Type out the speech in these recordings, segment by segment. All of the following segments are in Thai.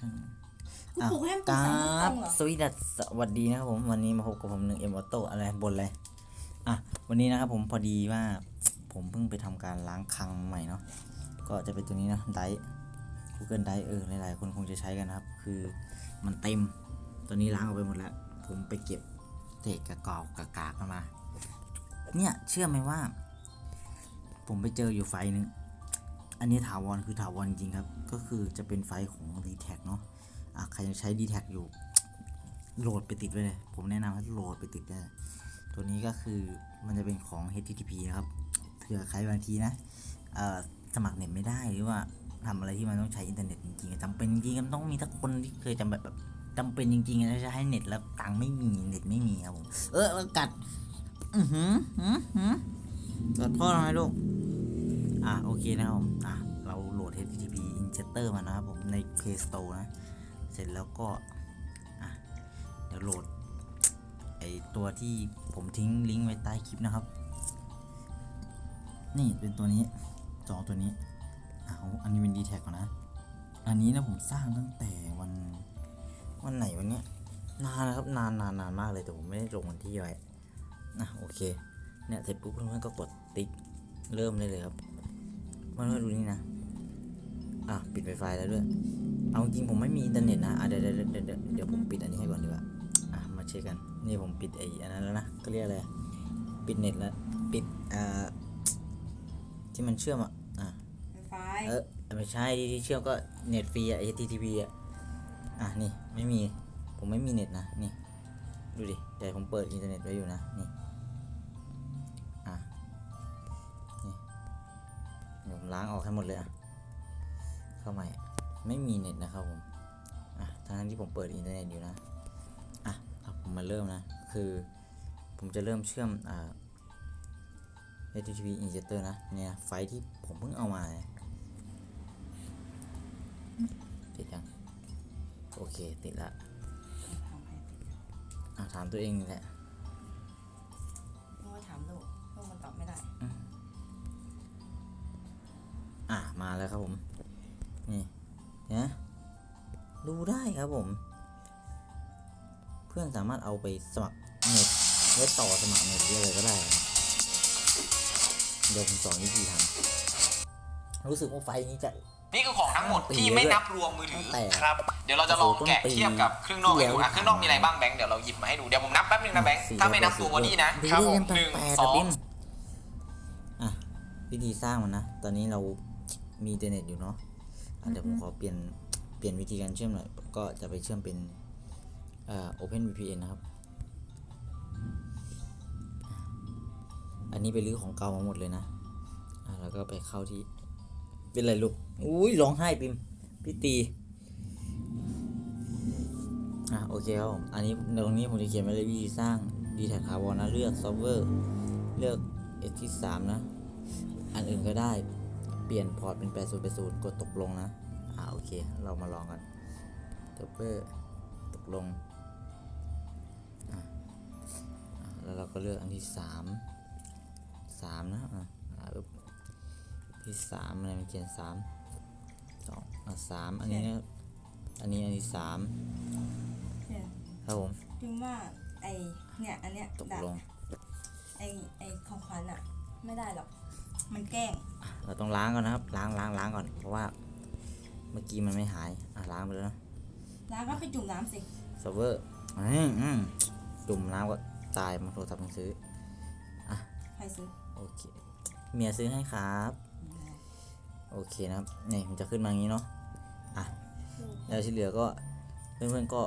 กูอะปลูกให้มันคปลูกรัสามต้บนเหรอ สวีดัสสวัสดีนะครับผม วันนี้มาพบกับผมหนึ่งเอ็มออโต้อะไรบนเลยอะ วันนี้นะครับผมพอดีว่า ผมเพิ่งไปทำการล้างคลังใหม่เนาะก็จะเป็นตัวนี้นะได Google ไดเออหลายๆคนคงจะใช้กันนะครับ คือมันเต็มตัวนี้ล้างออกไปหมดแล้ว ผมไปเก็บเศษกระกอกกระกากมา เนี่ย เชื่อไหมว่า ผมไปเจออยู่ไฟล์หนึง อันนี้ถาวรคือถาวรจริงครับ ก็คือจะเป็นไฟของ d t แทเนาะะใครยังใช้ d t แทอยู่ โหลดไปติดไว้เลย ผมแนะนำให้โหลดไปติดได้เลยตัวนี้ก็คือมันจะเป็นของ HTTP นะครับ เผื่อใครบางทีนะสมัครเน็ตไม่ได้หรือว่าทำอะไรที่มันต้องใช้อินเทอร์เน็ตจริงๆจำเป็นจริงๆต้องมีทักคนที่เคยจำแบบแบบจำเป็นจริงๆนะจะให้เน็ตแล้วตังค์ไม่มีเน็ตไม่มีครับผมเออเออกัด อือหือหือหือกัดพ่อทำไมลูก อะโอเคนะครับผมอะเราโหลด HTTP injector มานะครับผมใน Play Store นะ เสร็จแล้วก็อะเดี๋ยวโหลดไอตัวที่ผมทิ้งลิงก์ไว้ใต้คลิปนะครับ นี่เป็นตัวนี้จอตัวนี้เอาอันนี้เป็น d t แทก่อนนะ อันนี้นะผมสร้างตั้งแต่วันวันไหนวันเนี้ยนานนะครับนานนานนานมากเลยแต่ผมไม่ได้ลงวันที่ไว้นะโอเคเนี่ยเสร็จปุ๊บเพื่อนๆก็กดติ๊กเริ่มได้เลยครับ เพื่อนๆดูนี่นะ อะปิดไวไฟแล้วด้วย เอาจริงผมไม่มีอินเทอร์เน็ตนะอะเดี๋ยวเดี๋ยวเดี๋ยวเดี๋ยวเดี๋ยวผมปิดอันนี้ให้ก่อนดีกว่า อะมาเช็คกัน นี่ผมปิดไอ้อันนั้นแล้วนะก็เรียกอะไร ปิดเน็ตแล้ว ปิดอ่าที่มันเชื่อมอะ อะไฟเออไม่ใช่ที่ที่เชื่อมก็เน็ตฟรีอะ HTTP อะอะนี่ไม่มี ผมไม่มีเน็ตนะ นี่ ดูดิแต่ผมเปิดอินเทอร์เน็ตไว้อยู่นะ นี่ ล้างออกให้หมดเลยอะเข้าใหม่ไม่มีเน็ตนะครับผมอะทั้งที่ผมเปิดอินเทอร์เน็ตอยู่นะอะเอาผมมาเริ่มนะ คือ ผมจะเริ่มเชื่อมอ่า HTTP injector นะเนี่ยไฟล์ที่ผมเพิ่งเอามาเนี่ยติดยังโอเค ติดละอะถามตัวเองนี่แหละ ครับผม นี่เห็นะดูได้ครับผม เพื่อนสามารถเอาไปสมัครเน็ตไว้ต่อสมัครเน็ตหรืออะไรก็ได้นะครับเดี๋ยวผมสอนวิธีทำรู้สึกว่าไฟนี้จะนี่คือของทั้งหมดที่ไม่นับรวมมือถือแต่ครับ เดี๋ยวเราจะลองแกะเทียบกับเครื่องนอกให้ดูที่แล้วอะเครื่องนอกมีอะไรบ้างแบงค์เดี๋ยวเราหยิบมาให้ดูเดี๋ยวผมนับแป๊บนึงนะแบงค์ถ้าไม่นับตัวบอดี้นะดูครับดิผมยังหนึ่งแปลกๆสอะองบิมอะวิธีสร้างมันนะ ตอนนี้เรา มีอินเทอร์เน็ตอยู่เนาะอะเดี๋ยวผมขอเปลี่ยนเปลี่ยนวิธีการเชื่อมหน่อย ก็จะไปเชื่อมเป็นเอ่อ Open VPN นะครับ อันนี้ไปรื้อของเก่ามาหมดเลยนะอะแล้วก็ไปเข้าที่ เป็นไรลูก อุ้ยร้องไห้ปิมพี่ตีอะโอเคครับผมอันนี้ตรงนี้ผมจะเขียนไว้เลยวิธีสร้าง d t แท็กคาร์บอนนะ เลือกซอฟเวอร์เลือก S ที่3นะ อันอื่นก็ได้เปลี่ยนพอร์ตเป็น 80 80 กดตกลงนะ อ่าโอเค เรามาลองกันซอฟเวอร์ตกลงอะอะแล้วเราก็เลือกอันที่ 3 3 นะอะอะปึ๊บที่ 3 อะไรมันเขียน 3 2อะ3อันนี้นะอันนี้อันที่3เนี่ยครับผมพิมพ์ว่าไอเนี่ย อันเนี้ยตกดับลงไอไอของขวัญอะไม่ได้หรอก มันแกล้งเราต้องล้างก่อนนะครับ ล้างล้างล้างก่อน เพราะว่า เมื่อกี้มันไม่หาย อะล้างไปแล้วนะแล้วก็ไปจุ่มน้ำสิเซิร์ฟเวอร์อืมอืมจุ่มน้ำก็ตายมาโทรศัพท์ต้องซื้อใครซื้อโอเค เมียซื้อให้ครับ โอเคนะครับ นี่มันจะขึ้นมาอย่างนี้เนาะ อะ แล้วที่เหลือก็เพื่อนๆก็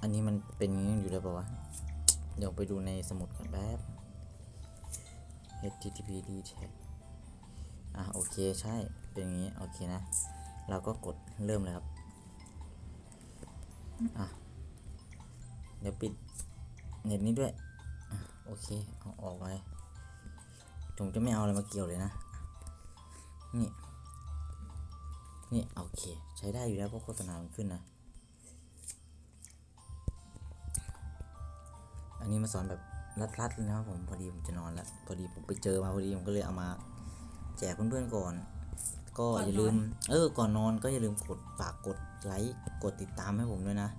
อันนี้มันเป็นอย่างนี้อยู่แล้วเปล่าวะ เดี๋ยวไปดูในสมุดกันแป๊บ http tag อะโอเคใช่เป็นอย่างนี้โอเคนะ เราก็กดเริ่มเลยครับอะเดี๋ยวปิดเน็ตนี้ด้วยอะโอเคเอาออกไปผมจะไม่เอาอะไรมาเกี่ยวเลยนะ นี่ นี่โอเค ใช้ได้อยู่แล้วเพราะโฆษณามันขึ้นนะ อันนี้มาสอนแบบรัดๆเลยนะครับผมพอดีผมจะนอนแล้ว พอดีผมไปเจอมาพอดีผมก็เลยเอามา แจกเพื่อนๆก่อน ก็อย่าลืม เออ ก่อนนอนก็อย่าลืมกดฝากกดไลค์กดติดตามให้ผมด้วยนะ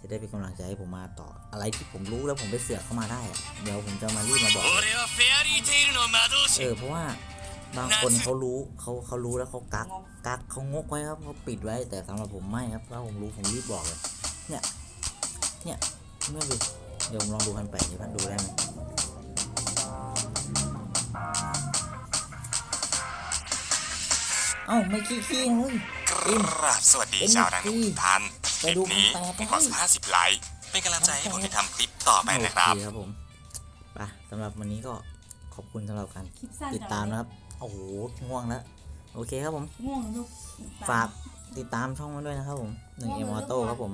จะได้เป็นกำลังใจให้ผมมาต่ออะไรที่ผมรู้แล้วผมไปเสือกเข้ามาได้ เดี๋ยวผมจะมารีบมาบอก เออ เพราะว่าบางคนเขารู้เขาเขารู้แล้วเขากักกักเขางกไว้ครับเขาปิดไว้แต่สำหรับผมไม่ครับถ้าผมรู้ผมรีบบอกเลย เนี่ย เนี่ยไม่ดูเดี๋ยวผมลองดูพันแปดนี่พันดูได้ไหม เอ้าไม่ขี้ขี้เฮ้ย กราบสวัสดีชาวดังทุกท่านคไปลิปดูนี้กันต่อไปมีกว่า50ไลค์เป็นกำลังใจให้ผมได้ทำคลิปต่อไปนะครับ โอเคครับผมไปสำหรับวันนี้ก็ขอบคุณสำหรับการคลิปสั้นติดตามนะครับ โอ้โหง่วงแล้วโอเคครับผม ง่วงลูก ฝากติดตามช่องมันด้วยนะครับผมหนึ่งเอ็มออโต้ครับผม